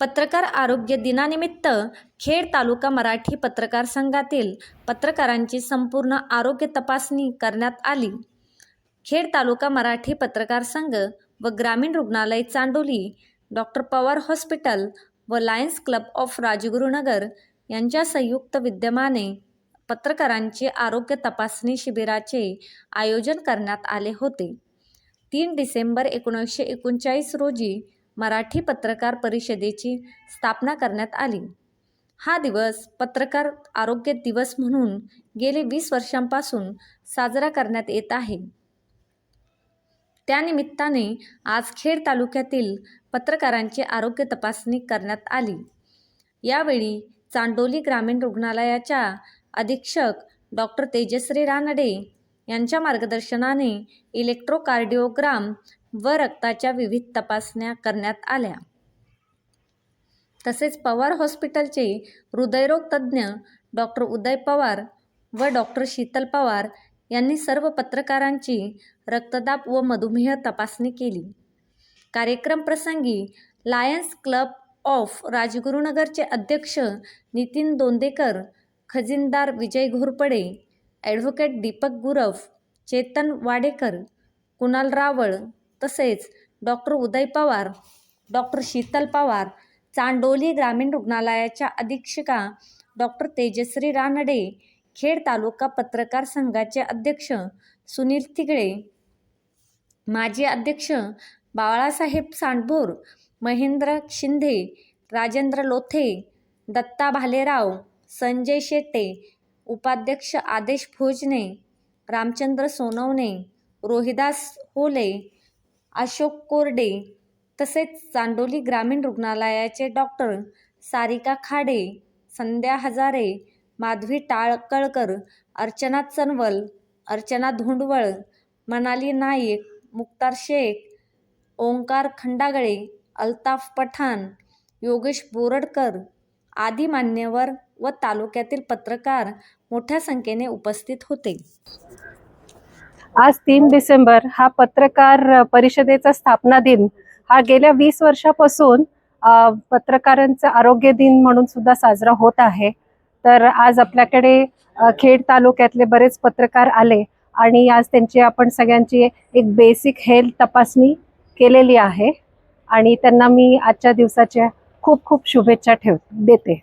पत्रकार आरोग्य दिनानिमित्त खेड तालुका मराठी पत्रकार संघातील पत्रकारांची संपूर्ण आरोग्य तपासणी करण्यात आली. खेड तालुका मराठी पत्रकार संघ व ग्रामीण रुग्णालय चांडोली डॉक्टर पवार हॉस्पिटल व लायन्स क्लब ऑफ राजगुरुनगर यांच्या संयुक्त विद्यमाने पत्रकारांची आरोग्य तपासणी शिबिराचे आयोजन करण्यात आले होते. तीन डिसेंबर एकोणीसशे एकोणचाळीस रोजी मराठी पत्रकार परिषदेची स्थापना करण्यात आली. हा दिवस पत्रकार आरोग्य दिवस म्हणून गेले वीस वर्षांपासून साजरा करण्यात येत आहे. त्यानिमित्ताने आज खेड तालुक्यातील पत्रकारांची आरोग्य तपासणी करण्यात आली. यावेळी चांडोली ग्रामीण रुग्णालयाच्या अधीक्षक डॉक्टर तेजश्री रानडे यांच्या मार्गदर्शनाने इलेक्ट्रोकार्डिओग्राम व रक्ताच्या विविध तपासण्या करण्यात आल्या. तसेच पवार हॉस्पिटलचे हृदयरोग तज्ज्ञ डॉक्टर उदय पवार व डॉक्टर शीतल पवार यांनी सर्व पत्रकारांची रक्तदाब व मधुमेह तपासणी केली. कार्यक्रम प्रसंगी लायन्स क्लब ऑफ राजगुरुनगरचे अध्यक्ष नितीन दोंदेकर खजिनदार विजय घोरपडे ॲडव्होकेट दीपक गुरव चेतन वाडेकर कुणाल रावळ तसेच डॉक्टर उदय पवार डॉक्टर शीतल पवार चांडोली ग्रामीण रुग्णालयाच्या अधीक्षिका डॉक्टर तेजश्री रानडे खेड तालुका पत्रकार संघाचे अध्यक्ष सुनील तिगळे माजी अध्यक्ष बाळासाहेब सांडभोर महेंद्र शिंदे राजेंद्र लोथे दत्ता भालेराव संजय शेट्टे उपाध्यक्ष आदेश भोजने रामचंद्र सोनवणे रोहिदास होले अशोक कोरडे तसेच चांडोली ग्रामीण रुग्णालयाचे डॉक्टर सारिका खाडे संध्या हजारे माधवी टाळकळकर अर्चना चनवल अर्चना धोंडवळ मनाली नाईक मुक्तार शेख ओंकार खंडागळे अल्ताफ पठाण योगेश बोरडकर आदी मान्यवर व तालुक्यातील पत्रकार मोठ्या संख्येने उपस्थित होते. आज तीन डिसेंबर हा पत्रकार परिषदेचा स्थापना दिन. हा गेल्या वीस वर्षापासून पत्रकारांचा आरोग्य दिन म्हणून सुद्धा साजरा होत आहे. तर आज आपल्याकडे खेड तालुक्यातले बरेच पत्रकार आले आणि आज त्यांची आपण सगळ्यांची एक बेसिक हेल्थ तपासणी केलेली आहे आणि त्यांना मी आजच्या दिवसाच्या खूप खूप शुभेच्छा ठेव देते.